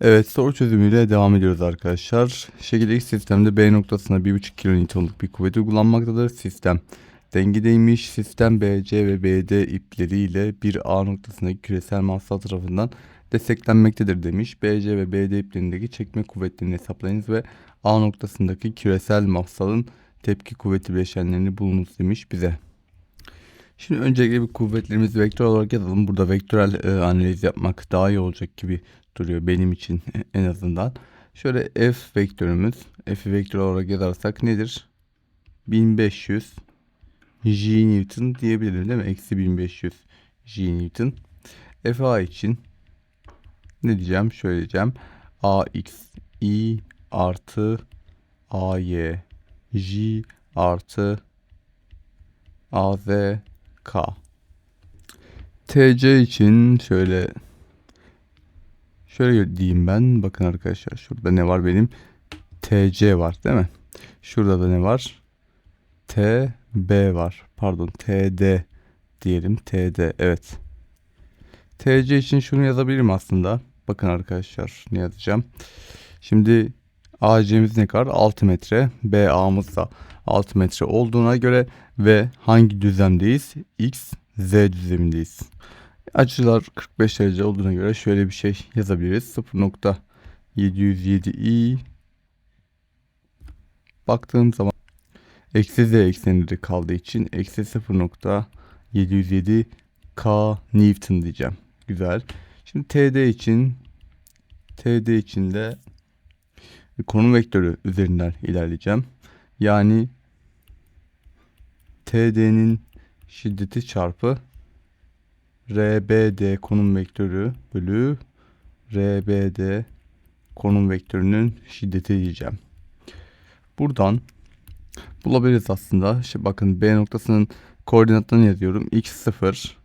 Evet soru çözümüyle devam ediyoruz arkadaşlar. Şekil X sistemde B noktasına 1,5 kilonewtonluk bir kuvvet uygulanmaktadır. Sistem dengedeymiş. Sistem BC ve BD ipleriyle bir A noktasındaki küresel massa tarafından desteklenmektedir demiş. BC ve BD iplerindeki çekme kuvvetlerini hesaplayınız ve A noktasındaki küresel massalın tepki kuvveti bileşenlerini bulunuz demiş bize. Şimdi öncelikle bir kuvvetlerimizi vektör olarak yazalım. Burada vektörel e, analiz yapmak daha iyi olacak gibi duruyor benim için en azından. Şöyle f vektörümüz, f'i vektör olarak yazarsak nedir? 1500 G Newton diyebilirim değil mi? Eksi 1500 G Newton. FA için ne diyeceğim? Şöyle diyeceğim. AX I artı AY J artı AZ K. TC için şöyle şöyle diyeyim ben. Bakın arkadaşlar şurada ne var benim? TC var değil mi? Şurada da ne var? TB var. Pardon TD diyelim. TD evet. TC için şunu yazabilirim aslında. Bakın arkadaşlar ne yazacağım. Şimdi AC'miz ne kadar? 6 metre. BA'mız da 6 metre olduğuna göre ve hangi düzlemdeyiz? X, Z düzlemindeyiz. Açılar 45 derece olduğuna göre şöyle bir şey yazabiliriz. 0.707i baktığım zaman eksi z eksenleri kaldığı için eksi 0.707 k Newton diyeceğim. Güzel. Şimdi TD için TD için de konum vektörü üzerinden ilerleyeceğim. Yani TD'nin şiddeti çarpı RBD konum vektörü bölü RBD konum vektörünün şiddeti diyeceğim. Buradan bulabiliriz aslında. Şimdi bakın B noktasının koordinatlarını yazıyorum. X 0,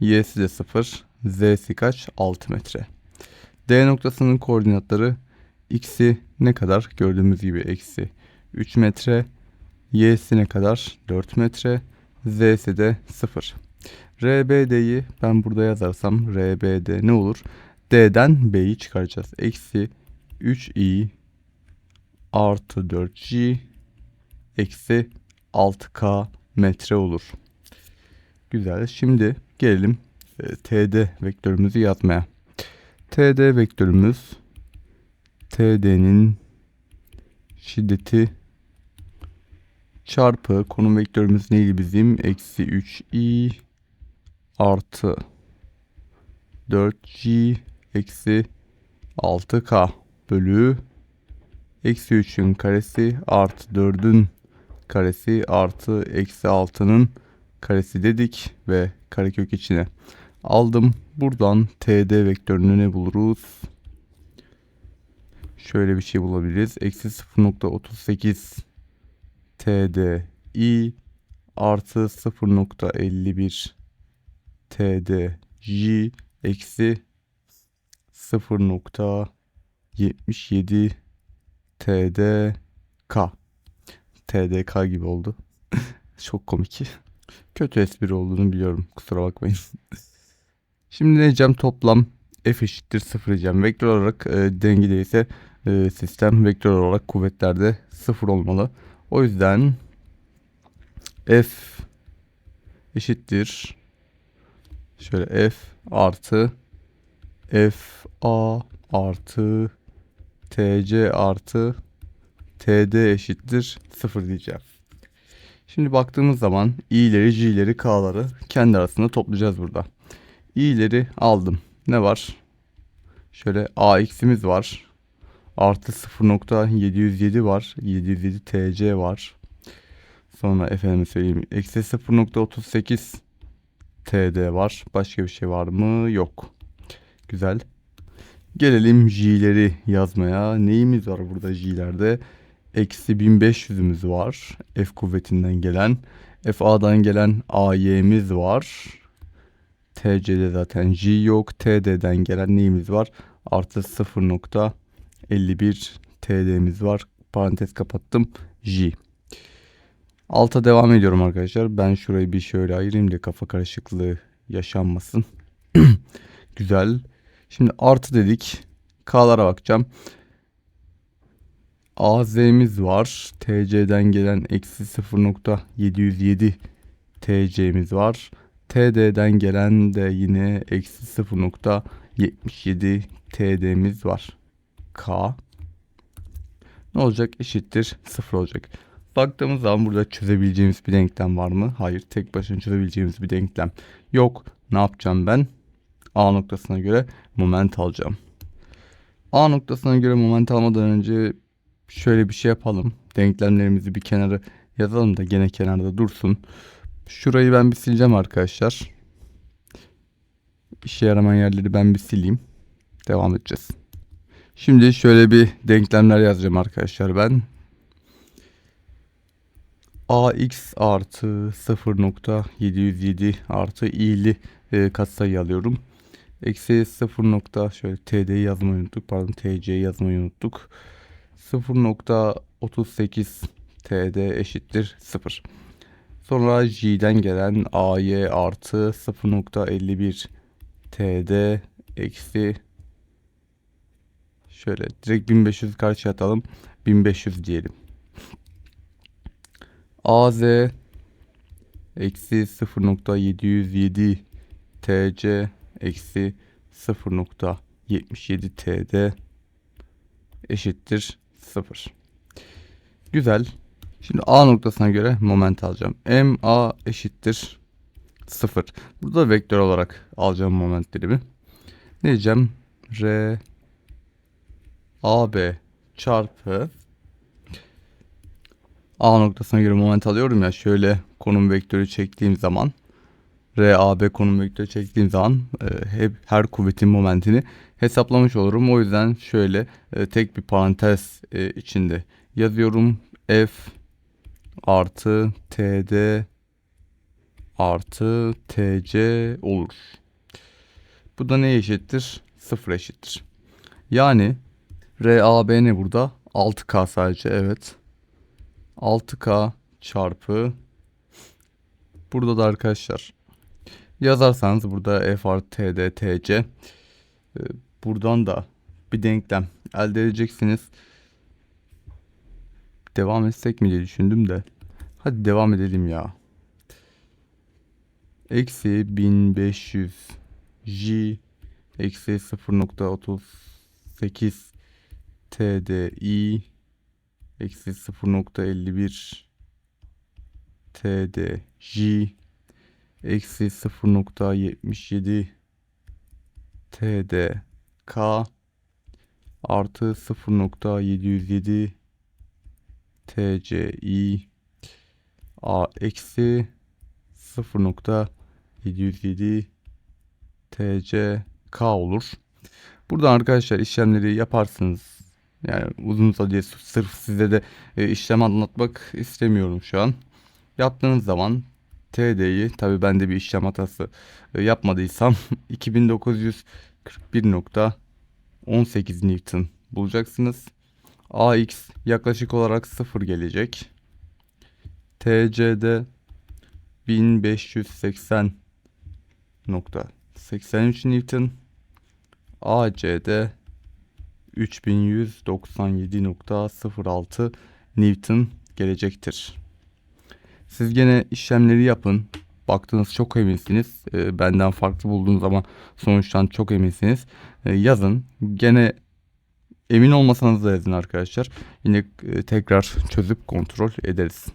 Y'si de 0, Z'si kaç? 6 metre. D noktasının koordinatları X'i ne kadar? Gördüğümüz gibi eksi 3 metre. Y'si ne kadar? 4 metre. Z'si de 0. RBD'yi ben burada yazarsam RBD ne olur? D'den B'yi çıkaracağız. Eksi 3i artı 4g eksi 6k metre olur. Güzel. Şimdi gelelim e, TD vektörümüzü yazmaya. TD vektörümüz TD'nin şiddeti çarpı konum vektörümüz neydi bizim? Eksi 3i artı 4g eksi 6k bölü eksi 3'ün karesi artı 4'ün karesi artı eksi 6'nın karesi dedik ve karekök içine aldım. Buradan td vektörünü ne buluruz? Şöyle bir şey bulabiliriz. Eksi 0.38 td i artı 0.51 td j eksi 0.77 td k tdk gibi oldu. Çok komik. Kötü espri olduğunu biliyorum. Kusura bakmayın. Şimdi ne? Toplam f eşittir 0 diyeceğim. Vektör olarak e, dengedeyse e, sistem vektör olarak kuvvetlerde 0 olmalı. O yüzden f eşittir şöyle f artı f a artı tc artı td eşittir 0 diyeceğim. Şimdi baktığımız zaman i'leri, j'leri, k'ları kendi arasında toplayacağız burada. i'leri aldım. Ne var? Şöyle ax'imiz var. Artı 0.707 var. 707 tc var. Sonra efendim söyleyeyim. Eksi 0.38 td var. Başka bir şey var mı? Yok. Güzel. Gelelim j'leri yazmaya. Neyimiz var burada j'lerde? Eksi 1500'ümüz var. F kuvvetinden gelen. FA'dan gelen AY'miz var. TC'de zaten J yok. TD'den gelen neyimiz var? Artı 0.51 TD'miz var. Parantez kapattım. J. Alta devam ediyorum arkadaşlar. Ben şurayı bir şöyle ayırayım da kafa karışıklığı yaşanmasın. Güzel. Şimdi artı dedik. K'lara bakacağım. AZ'miz var. TC'den gelen eksi 0.707 TC'miz var. TD'den gelen de yine eksi 0.77 TD'miz var. K. Ne olacak? Eşittir 0 olacak. Baktığımız zaman burada çözebileceğimiz bir denklem var mı? Hayır. Tek başına çözebileceğimiz bir denklem yok. Ne yapacağım ben? A noktasına göre moment alacağım. A noktasına göre moment almadan önce şöyle bir şey yapalım. Denklemlerimizi bir kenara yazalım da gene kenarda dursun. Şurayı ben bir sileceğim arkadaşlar. İşe yaramayan yerleri ben bir sileyim. Devam edeceğiz. Şimdi şöyle bir denklemler yazacağım arkadaşlar ben. Ax artı 0.707 artı i'li e, katsayı alıyorum. Eksi 0. nokta şöyle td'yi yazmayı unuttuk. Pardon tc'yi yazmayı unuttuk. 0.38 td eşittir 0. Sonra j'den gelen ay artı 0.51 td eksi şöyle direkt 1500 karşıya atalım. 1500 diyelim. Az eksi 0.707 tc eksi 0.77 td eşittir 0. Güzel. Şimdi A noktasına göre moment alacağım. MA eşittir 0. Burada vektör olarak alacağım momentlerimi. Ne diyeceğim? R AB çarpı A noktasına göre moment alıyorum ya şöyle konum vektörü çektiğim zaman RAB konum vektörü çektiğim zaman e, hep her kuvvetin momentini hesaplamış olurum. O yüzden şöyle e, tek bir parantez e, içinde yazıyorum. F artı TD artı TC olur. Bu da ne eşittir? Sıfır eşittir. Yani RAB ne burada? 6K sadece evet. 6K çarpı burada da arkadaşlar yazarsanız burada F e, buradan da bir denklem elde edeceksiniz. Devam etsek mi diye düşündüm de. Hadi devam edelim ya. Eksi 1500 J eksi 0.38 TDI eksi 0.51 TDJ eksi 0.77 TDK artı 0.707 TCI A eksi 0.707 TCK olur. Buradan arkadaşlar işlemleri yaparsınız. Yani uzun uzadıya sırf size de e, işlem anlatmak istemiyorum şu an. Yaptığınız zaman TD'yi tabi ben de bir işlem hatası e, yapmadıysam 2941.18 Newton bulacaksınız. AX yaklaşık olarak 0 gelecek. TC'de 1580.83 Newton. AC'de 3197.06 Newton gelecektir. Siz gene işlemleri yapın. Baktığınız çok eminsiniz. E, benden farklı bulduğunuz zaman sonuçtan çok eminsiniz. E, yazın. Gene emin olmasanız da yazın arkadaşlar. Yine e, tekrar çözüp kontrol ederiz.